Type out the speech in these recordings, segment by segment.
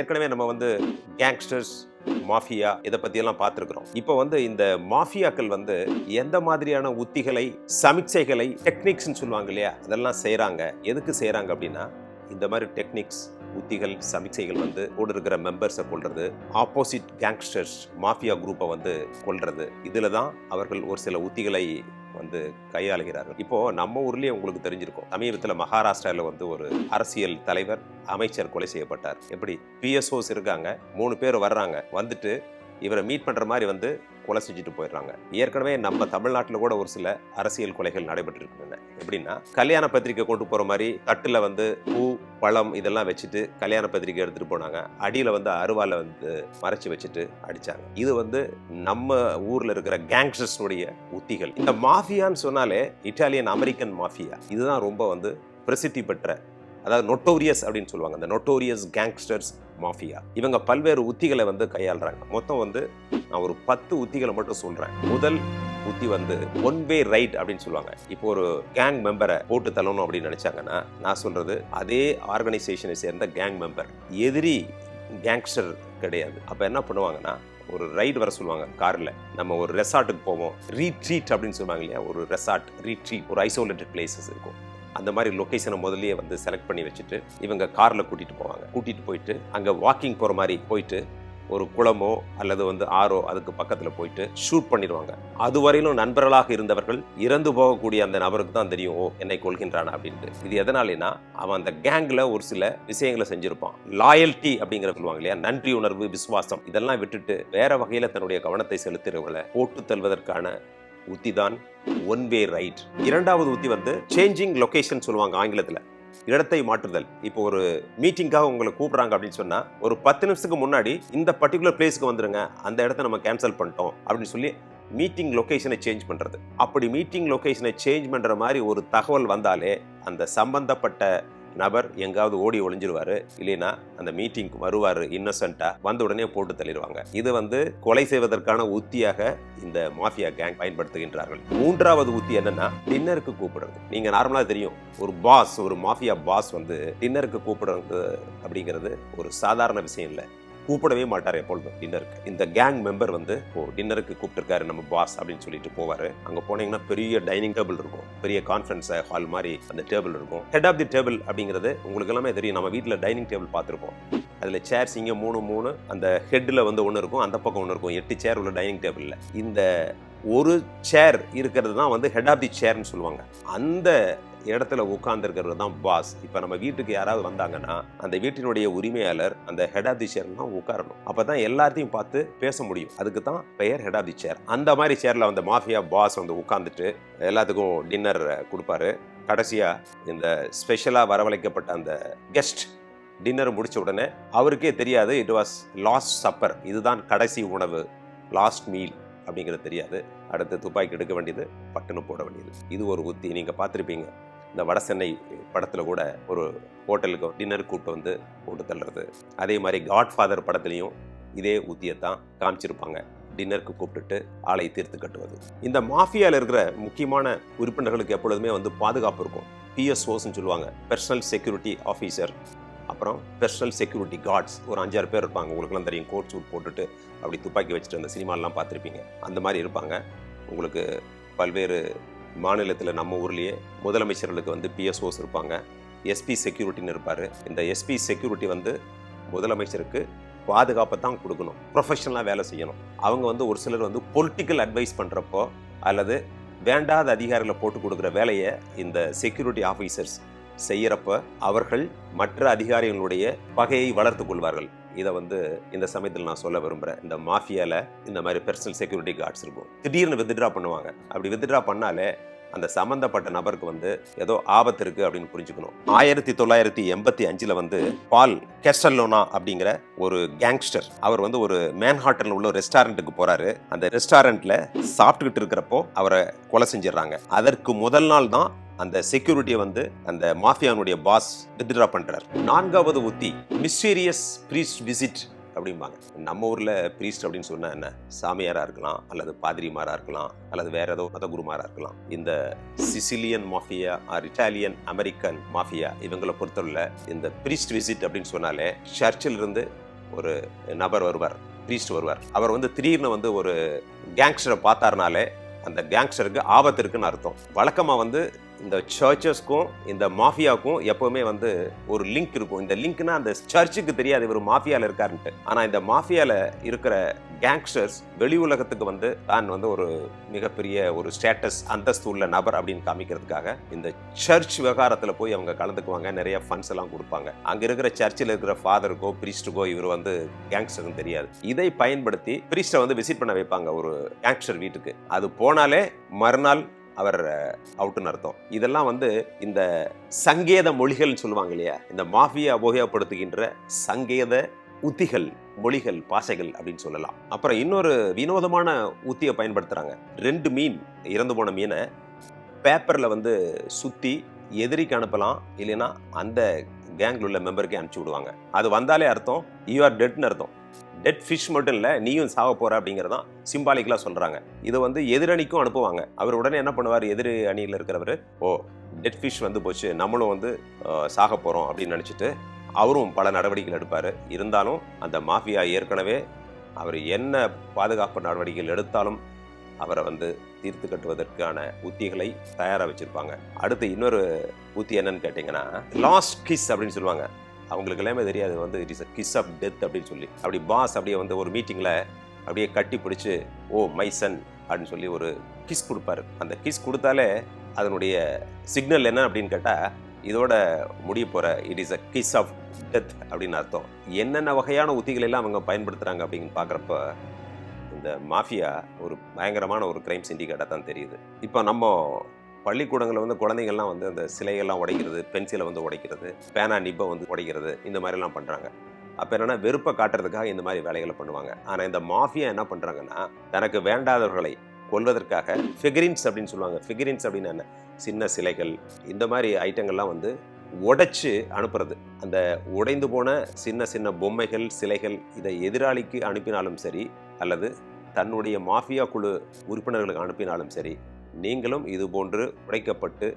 ஏற்கனவே நம்ம வந்து கேங்ஸ்டர்ஸ் மாஃபியா இதை பற்றியெல்லாம் பார்த்துருக்குறோம். இப்போ வந்து இந்த மாஃபியாக்கள் வந்து எந்த மாதிரியான உத்திகளை சமிக்சைகளை டெக்னிக்ஸ்னு சொல்லுவாங்க இல்லையா? அதெல்லாம் செய்கிறாங்க எதுக்கு செய்கிறாங்க அப்படின்னா இந்த மாதிரி டெக்னிக்ஸ் உத்திகள் சமிக்சைகள் வந்து கூட இருக்கிற மெம்பர்ஸை கொள்வது ஆப்போசிட் கேங்ஸ்டர்ஸ் மாஃபியா குரூப்பை வந்து கொள்வது இதில் தான் அவர்கள் ஒரு சில உத்திகளை வந்து கையாளுகிறார்கள். இப்போ நம்ம ஊர்லயே உங்களுக்கு தெரிஞ்சிருக்கும். சமீபத்தில் மகாராஷ்டிராவில் வந்து ஒரு அரசியல் தலைவர் அமைச்சர் கொலை செய்யப்பட்டார். எப்படி? பிஎஸ்ஓஸ் இருக்காங்க. மூணு பேர் வர்றாங்க. வந்துட்டு இவரை மீட் பண்ற மாதிரி வந்து கொலை செஞ்சுட்டு போயிடுறாங்க. ஏற்கனவே நம்ம தமிழ்நாட்டில் கூட ஒரு சில அரசியல் கொலைகள் நடைபெற்றிருக்கின்றன. எப்படின்னா கல்யாண பத்திரிக்கை கொண்டு போகிற மாதிரி தட்டில் வந்து பூ பழம் இதெல்லாம் வச்சுட்டு கல்யாண பத்திரிக்கை எடுத்துகிட்டு போனாங்க. அடியில் வந்து அருவால வந்து மறைச்சி வச்சுட்டு அடித்தாங்க இது வந்து நம்ம ஊரில் இருக்கிற கேங்ஸ்டர்ஸ்னுடைய உத்திகள். இந்த மாஃபியான்னு சொன்னாலே இட்டாலியன் அமெரிக்கன் மாஃபியா. இதுதான் ரொம்ப வந்து பிரசித்தி பெற்ற அதாவது நொட்டோரியஸ் அப்படின்னு சொல்லுவாங்க. அந்த நொட்டோரியஸ் கேங்ஸ்டர்ஸ் மாஃபியா இவங்க பல்வேறு உத்திகளை வந்து கையாளுறாங்க. மொத்தம் வந்து நான் ஒரு பத்து உத்திகளை மட்டும் சொல்கிறேன் முதல் உத்தி வந்து ஒன் வே ரைட் அப்படின்னு சொல்லுவாங்க. இப்போ ஒரு கேங் மெம்பரை போட்டு தள்ளணும் அப்படின்னு நினைச்சாங்கன்னா நான் சொல்றது அதே ஆர்கனைசேஷனை சேர்ந்த கேங் மெம்பர் எதிரி கேங்ஸ்டர் கிடையாது. அப்போ என்ன பண்ணுவாங்கன்னா ஒரு ரைடு வர சொல்லுவாங்க காரில். நம்ம ஒரு ரெசார்ட்டுக்கு போவோம். ரீட்ரீட் அப்படின்னு சொல்லுவாங்க இல்லையா? ஒரு ரெசார்ட் ரீட்ரீட் ஒரு ஐசோலேட்டட் பிளேசஸ் இருக்கும். அந்த மாதிரி லொக்கேஷனை முதல்லயே வந்து செலக்ட் பண்ணி வச்சுட்டு இவங்க காரில் கூட்டிகிட்டு போவாங்க. கூட்டிகிட்டு போயிட்டு அங்கே வாக்கிங் போகிற மாதிரி போயிட்டு ஒரு குளமோ அல்லது வந்து ஆறோ அதுக்கு பக்கத்தில் போயிட்டு ஷூட் பண்ணிடுவாங்க. அதுவரையிலும் நண்பர்களாக இருந்தவர்கள் இறந்து போகக்கூடிய அந்த நபருக்கு தான் தெரியும் ஓ என்னை கொள்கின்றான் அப்படின்ட்டு. இது எதனாலேனா அவன் அந்த கேங்கில் ஒரு சில விஷயங்களை செஞ்சுருப்பான். லாயல்ட்டி அப்படிங்கிற சொல்லுவாங்க இல்லையா? நன்றி உணர்வு விசுவாசம். இதெல்லாம் விட்டுட்டு வேற வகையில் தன்னுடைய கவனத்தை செலுத்துறவங்களை போட்டு தள்ளுவதற்கான உத்தி தான் ஒன் வே ரைட் இரண்டாவது உத்தி வந்து சேஞ்சிங் லொக்கேஷன் சொல்லுவாங்க ஆங்கிலத்தில். இடத்தை மாற்றுதல். இப்போ ஒரு மீட்டிங்காக உங்களை கூப்பிடுறாங்க அப்படின்னு சொன்னால் ஒரு பத்து நிமிஷத்துக்கு முன்னாடி இந்த பர்டிகுலர் பிளேஸ்க்கு வந்துருங்க அந்த இடத்த நம்ம கேன்சல் பண்ணிட்டோம் அப்படின்னு சொல்லி மீட்டிங் லொக்கேஷனை சேஞ்ச் பண்ணுறது அப்படி மீட்டிங் லொக்கேஷனை சேஞ்ச் பண்ணுற மாதிரி ஒரு தகவல் வந்தாலே அந்த சம்பந்தப்பட்ட நபர் எங்காவது ஓடி ஒளிஞ்சிருவாரு இல்லைன்னா அந்த மீட்டிங்க்கு வருவார் இன்னசென்ட்டாக வந்த உடனே போட்டு தள்ளிடுவாங்க. இது வந்து கொலை செய்வதற்கான உத்தியாக இந்த மாஃபியா கேங் பயன்படுத்துகின்றார்கள். மூன்றாவது உத்தி என்னன்னா டின்னருக்கு கூப்பிடுறது. நீங்கள் நார்மலாக தெரியும் ஒரு பாஸ் ஒரு மாஃபியா பாஸ் வந்து டின்னருக்கு கூப்பிடுறது அப்படிங்கிறது ஒரு சாதாரண விஷயம் இல்லை. கூப்பிடவே மாட்டார் எப்பொழுதும். டின்னருக்கு. இந்த கேங் மெம்பர் வந்து ஓ டின்னருக்கு கூப்பிட்டுருக்காரு நம்ம பாஸ் அப்படின்னு சொல்லிட்டு போவார். அங்கே போனீங்கன்னா பெரிய டைனிங் டேபிள் இருக்கும். பெரிய கான்ஃபரன்ஸ் ஹால் மாதிரி அந்த டேபிள் இருக்கும். ஹெட் ஆஃப் தி டேபிள் அப்படிங்கிறது உங்களுக்கு எல்லாமே தெரியும். நம்ம வீட்டில் டைனிங் டேபிள் பார்த்துருப்போம். அதில் சேர்ஸ் இங்கே மூணு மூணு. அந்த ஹெட்டில் வந்து ஒன்று இருக்கும். அந்த பக்கம் ஒன்று இருக்கும். எட்டு சேர் உள்ள டைனிங் டேபிளில் இந்த ஒரு சேர் இருக்கிறது தான் வந்து ஹெட் ஆஃப் தி சேர்னு சொல்லுவாங்க. அந்த இடத்துல உட்காந்துருக்கிறது தான் பாஸ் இப்போ நம்ம வீட்டுக்கு யாராவது வந்தாங்கன்னா அந்த வீட்டினுடைய உரிமையாளர் அந்த ஹெட் ஆஃப் தி சேர் தான் உட்காரணும். அப்போ தான் எல்லாத்தையும் பார்த்து பேச முடியும். அதுக்கு தான் பெயர் ஹெட் ஆஃப் தி சேர் அந்த மாதிரி சேரில் வந்து மாஃபியா பாஸ் வந்து உட்காந்துட்டு எல்லாத்துக்கும் டின்னர் கொடுப்பாரு. கடைசியாக இந்த ஸ்பெஷலாக வரவழைக்கப்பட்ட அந்த கெஸ்ட் டின்னர் முடித்த உடனே அவருக்கே தெரியாது இட் வாஸ் லாஸ்ட் சப்பர் இதுதான் கடைசி உணவு லாஸ்ட் மீல் அப்படிங்கிறது தெரியாது. அடுத்து துப்பாக்கி எடுக்க வேண்டியது பட்டுன்னு போட வேண்டியது. இது ஒரு உத்தி. நீங்கள் பார்த்துருப்பீங்க. இந்த வட சென்னை படத்தில் கூட ஒரு ஹோட்டலுக்கு டின்னர் கூப்பிட்டு வந்து போட்டு தள்ளுறது. அதே மாதிரி காட்ஃபாதர் படத்துலையும் இதே உத்தியை தான் காமிச்சிருப்பாங்க டின்னருக்கு கூப்பிட்டுட்டு ஆளை தீர்த்து கட்டுவது. இந்த மாஃபியாவில் இருக்கிற முக்கியமான உறுப்பினர்களுக்கு எப்பொழுதுமே வந்து பாதுகாப்பு இருக்கும். பிஎஸ்ஓஸ்ன்னு சொல்லுவாங்க. பர்சனல் செக்யூரிட்டி ஆஃபீஸர் அப்புறம் பெர்சனல் செக்யூரிட்டி கார்ட்ஸ் ஒரு அஞ்சாறு பேர் இருப்பாங்க. உங்களுக்குலாம் தெரியும் கோட் சூட் போட்டுட்டு அப்படி துப்பாக்கி வச்சுட்டு அந்த சினிமாலெலாம் பார்த்துருப்பீங்க. அந்த மாதிரி இருப்பாங்க. உங்களுக்கு பல்வேறு மாநிலத்தில் நம்ம ஊர்லேயே முதலமைச்சர்களுக்கு வந்து பிஎஸ்ஓஸ் இருப்பாங்க. எஸ்பி செக்யூரிட்டின்னு இருப்பார். இந்த எஸ்பி செக்யூரிட்டி வந்து முதலமைச்சருக்கு பாதுகாப்பை தான் கொடுக்கணும். ப்ரொஃபஷனலாக வேலை செய்யணும். அவங்க வந்து ஒரு சிலர் வந்து பொலிட்டிக்கல் அட்வைஸ் பண்ணுறப்போ அல்லது வேண்டாத அதிகாரிகளை போட்டு கொடுக்குற வேலையை இந்த செக்யூரிட்டி ஆஃபீஸர்ஸ் செய்யறப்ப அவர்கள் மற்ற அதிகாரிகளுடைய பகையை வளர்த்து கொள்வார்கள். இதை வந்து இந்த சமயத்தில் நான் சொல்ல விரும்புகிறேன் இந்த மாஃபியால இந்த மாதிரி பர்சனல் செக்யூரிட்டி கார்ட்ஸ் இருக்கும். திடீர்னு வித்ட்ரா பண்ணுவாங்க. அப்படி வித்ட்ரா பண்ணாலே அந்த சம்பந்தப்பட்ட நபருக்கு வந்து ஏதோ ஆபத்து இருக்கு அப்படின்னு புரிஞ்சுக்கணும். ஆயிரத்தி தொள்ளாயிரத்தி எண்பத்தி அஞ்சுல வந்து பால் கெஸ்டல்லோனா அப்படிங்கிற ஒரு கேங்ஸ்டர் அவர் வந்து ஒரு மேன்ஹாட்டன்ல உள்ள ரெஸ்டாரண்ட்டுக்கு போறாரு. அந்த ரெஸ்டாரண்ட்ல சாப்பிட்டுக்கிட்டு இருக்கிறப்போ அவரை கொலை செஞ்சிடறாங்க. அதற்கு முதல் நாள் தான் அந்த செக்யூரிட்டியை வந்து அந்த மாஃபியானுடைய பாஸ் வித்ட்ரா பண்ணுறார் நான்காவது உத்தி மிஸ்டீரியஸ் ப்ரீஸ்ட் விசிட் அப்படிம்பாங்க. நம்ம ஊரில் ப்ரீஸ்ட் அப்படின்னு சொன்னால் என்ன? சாமியாராக இருக்கலாம் அல்லது பாதிரிமாராக இருக்கலாம் அல்லது வேற ஏதோ மதகுருமாரா இருக்கலாம். இந்த Sicilian mafia or Italian American mafia இவங்களை பொறுத்தவரையில் இந்த ப்ரீஸ்ட் விசிட் அப்படின்னு சொன்னாலே சர்ச்சிலிருந்து ஒரு நபர் வருவார் ப்ரீஸ்ட் வருவார். அவர் வந்து திடீர்னு வந்து ஒரு கேங்ஸ்டரை பார்த்தாருனாலே அந்த கேங்ஸ்டருக்கு ஆபத்து இருக்குன்னு அர்த்தம். வழக்கமாக வந்து இந்த சர்ச்சஸ்க்கும் இந்த மாஃபியாவுக்கும் எப்போவுமே வந்து ஒரு லிங்க் இருக்கும். இந்த லிங்க்னா அந்த சர்ச்சுக்கு தெரியாது இவர் மாஃபியாவில் இருக்காருன்ட்டு. ஆனால் இந்த மாஃபியாவில் இருக்கிற கேங்ஸ்டர்ஸ் வெளி உலகத்துக்கு வந்து தான் வந்து ஒரு மிகப்பெரிய ஒரு ஸ்டேட்டஸ் அந்தஸ்து உள்ள நபர் அப்படின்னு காமிக்கிறதுக்காக இந்த சர்ச் விவகாரத்தில் போய் அவங்க கலந்துக்குவாங்க. நிறைய ஃபண்ட்ஸ் எல்லாம் கொடுப்பாங்க. அங்கே இருக்கிற சர்ச்சில் இருக்கிற ஃபாதருக்கோ பிரீஸ்டுக்கோ இவர் வந்து கேங்ஸ்டர்னு தெரியாது. இதை பயன்படுத்தி பிரீஸ்டை வந்து விசிட் பண்ண வைப்பாங்க ஒரு கேங்ஸ்டர் வீட்டுக்கு. அது போனாலே மறுநாள் அவர் அவுட்டுன்னு அர்த்தம். இதெல்லாம் வந்து இந்த சங்கேத மொழிகள்னு சொல்லுவாங்க இல்லையா? இந்த மாஃபியா உபயோகப்படுத்துகின்ற சங்கேத உத்திகள் மொழிகள் பாசைகள் அப்படின்னு சொல்லலாம். அப்புறம் இன்னொரு வினோதமான உத்தியை பயன்படுத்துகிறாங்க ரெண்டு மீன் இறந்து போன மீனை பேப்பரில் வந்து சுற்றி எதிரிக்கு அனுப்பலாம். இல்லைன்னா அந்த கேங்கில் உள்ள மெம்பருக்கே அனுப்பிச்சி விடுவாங்க. அது வந்தாலே அர்த்தம் யூ ஆர் டெட்னு அர்த்தம். டெட் ஃபிஷ் மட்டும் இல்லை நீயும் சாக அப்படிங்கிறது அப்படிங்கிறதான் சிம்பாலிக்கலாக சொல்கிறாங்க இதை வந்து எதிரணிக்கும் அனுப்புவாங்க. அவர் உடனே என்ன பண்ணுவார்? எதிர் அணியில் இருக்கிறவர் ஓ டெட் ஃபிஷ் வந்து போச்சு நம்மளும் வந்து சாக போகிறோம் அப்படின்னு நினச்சிட்டு அவரும் பல நடவடிக்கைகள் எடுப்பார். இருந்தாலும் அந்த மாஃபியா ஏற்கனவே அவர் என்ன பாதுகாப்பு நடவடிக்கைகள் எடுத்தாலும் அவரை வந்து தீர்த்து கட்டுவதற்கான உத்திகளை தயாராக வச்சுருப்பாங்க. அடுத்து இன்னொரு உத்தி என்னன்னு கேட்டிங்கன்னா லாஸ்ட் கிஸ் அப்படின்னு சொல்லுவாங்க. அவங்களுக்கு எல்லாமே தெரியாது வந்து it is a kiss of death அப்படின்னு சொல்லி. அப்படி பாஸ் அப்படியே வந்து ஒரு மீட்டிங்கில் அப்படியே கட்டி பிடிச்சி ஓ மை சன் அப்படின்னு சொல்லி ஒரு கிஸ் கொடுப்பாரு. அந்த கிஸ் கொடுத்தாலே அதனுடைய சிக்னல் என்ன அப்படின்னு கேட்டால் இதோட முடிய போகிற it is a kiss of death அப்படின்னு அர்த்தம். என்னென்ன வகையான உத்திகள் எல்லாம் அவங்க பயன்படுத்துகிறாங்க அப்படின்னு பார்க்குறப்ப இந்த மாஃபியா ஒரு பயங்கரமான ஒரு கிரைம் சிண்டிகேட்டாக தான் தெரியுது. இப்போ நம்ம பள்ளிக்கூடங்களில் வந்து குழந்தைங்கள்லாம் வந்து அந்த சிலைகள்லாம் உடைக்கிறது பென்சிலை வந்து உடைக்கிறது பேனா நிப்பை வந்து உடைக்கிறது இந்த மாதிரிலாம் பண்ணுறாங்க அப்போ என்னன்னா வெறுப்பை காட்டுறதுக்காக இந்த மாதிரி வேலைகளை பண்ணுவாங்க. ஆனால் இந்த மாஃபியா என்ன பண்ணுறாங்கன்னா தனக்கு வேண்டாதவர்களை கொள்வதற்காக ஃபிகரின்ஸ் அப்படின்னு சொல்லுவாங்க. ஃபிகரின்ஸ் அப்படின்னு என்ன? சின்ன சிலைகள் இந்த மாதிரி ஐட்டங்கள்லாம் வந்து உடைச்சு அனுப்புறது. அந்த உடைந்து போன சின்ன சின்ன பொம்மைகள் சிலைகள் இதை எதிராளிக்கு அனுப்பினாலும் சரி அல்லது தன்னுடைய மாஃபியா குழு உறுப்பினர்களுக்கு அனுப்பினாலும் சரி நீங்களும் இது போன்று உடைக்கப்பட்டு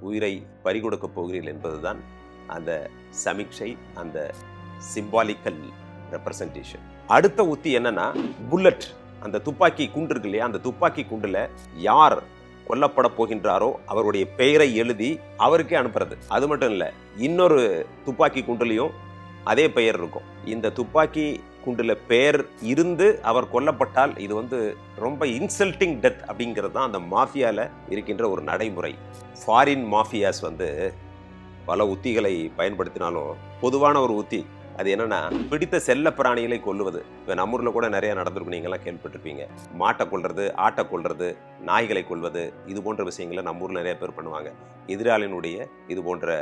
உயிரை பறிகொடுக்கப் போகிறீர்கள் என்பதுதான் அந்த சமீட்சை அந்த சிம்பாலிக்கல் ரெப்ரசன்டேஷன் அடுத்த உத்தி என்னன்னா புல்லட் அந்த துப்பாக்கி குண்டு இருக்கு இல்லையா அந்த துப்பாக்கி குண்டுல யார் கொல்லப்பட போகின்றாரோ அவருடைய பெயரை எழுதி அவருக்கே அனுப்புறது. அது மட்டும் இல்லை இன்னொரு துப்பாக்கி குண்டுலையும் அதே பெயர் இருக்கும். இந்த துப்பாக்கி குண்டில் பெயர் இருந்து அவர் கொல்லப்பட்டால் இது வந்து ரொம்ப இன்சல்ட்டிங் டெத் அப்படிங்கிறது தான் அந்த மாஃபியாவில் இருக்கின்ற ஒரு நடைமுறை. ஃபாரின் மாஃபியாஸ் வந்து பல உத்திகளை பயன்படுத்தினாலும் பொதுவான ஒரு உத்தி. அது என்னன்னா பிடித்த செல்ல பிராணிகளை கொல்லுவது. இப்போ நம்ம ஊரில் கூட நிறைய நடந்திருக்கும். நீங்களாம் கேள்விப்பட்டிருப்பீங்க. மாட்டை கொல்றது ஆட்டை கொல்றது நாய்களை கொல்வது இது போன்ற விஷயங்களை நம்ம ஊரில் நிறைய பேர் பண்ணுவாங்க. எதிராளியினுடைய இது போன்ற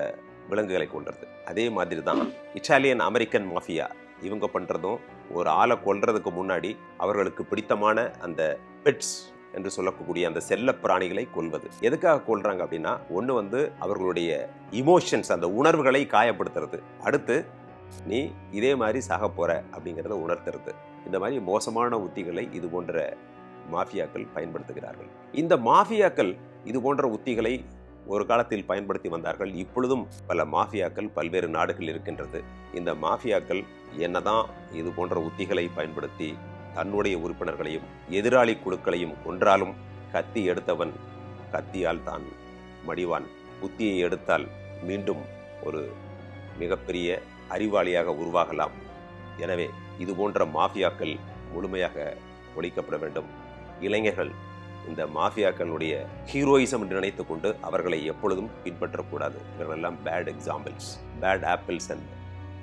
விலங்குகளை கொள்வது அதே மாதிரி தான் இட்டாலியன் அமெரிக்கன் மாஃபியா. இவங்க பண்ணுறதும் ஒரு ஆளை கொல்றதுக்கு முன்னாடி அவர்களுக்கு பிடித்தமான அந்த பெட்ஸ் என்று சொல்லக்கூடிய அந்த செல்ல பிராணிகளை கொல்வது. எதுக்காக கொள்றாங்க அப்படின்னா ஒன்று வந்து அவர்களுடைய இமோஷன்ஸ் அந்த உணர்வுகளை காயப்படுத்துறது. அடுத்து நீ இதே மாதிரி சாக போற அப்படிங்கிறத உணர்த்துறது. இந்த மாதிரி மோசமான உத்திகளை இது போன்ற மாஃபியாக்கள் பயன்படுத்துகிறார்கள். இந்த மாஃபியாக்கள் இது போன்ற உத்திகளை ஒரு காலத்தில் பயன்படுத்தி வந்தார்கள். இப்பொழுதும் பல மாஃபியாக்கள் பல்வேறு நாடுகள் இருக்கின்றது. இந்த மாஃபியாக்கள் என்னதான் இது போன்ற உத்திகளை பயன்படுத்தி தன்னுடைய உறுப்பினர்களையும் எதிராளி குழுக்களையும் கொன்றாலும் கத்தி எடுத்தவன் கத்தியால் தான் மடிவான். உத்தியை எடுத்தால் மீண்டும் ஒரு மிகப்பெரிய அறிவாளியாக உருவாகலாம். எனவே இது போன்ற மாஃபியாக்கள் முழுமையாக ஒழிக்கப்பட வேண்டும். இளைஞர்கள் இந்த மாஃபியாக்களுடைய ஹீரோயிசம் என்று நினைத்து கொண்டு அவர்களை எப்பொழுதும் பின்பற்றக்கூடாது. இவர்களெல்லாம் bad examples bad apples and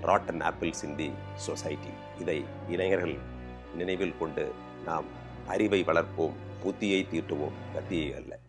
rotten apples in the society இதை இளைஞர்கள் நினைவில் கொண்டு நாம் அறிவை வளர்ப்போம் புத்தியை தீட்டுவோம் கத்தியை அல்ல.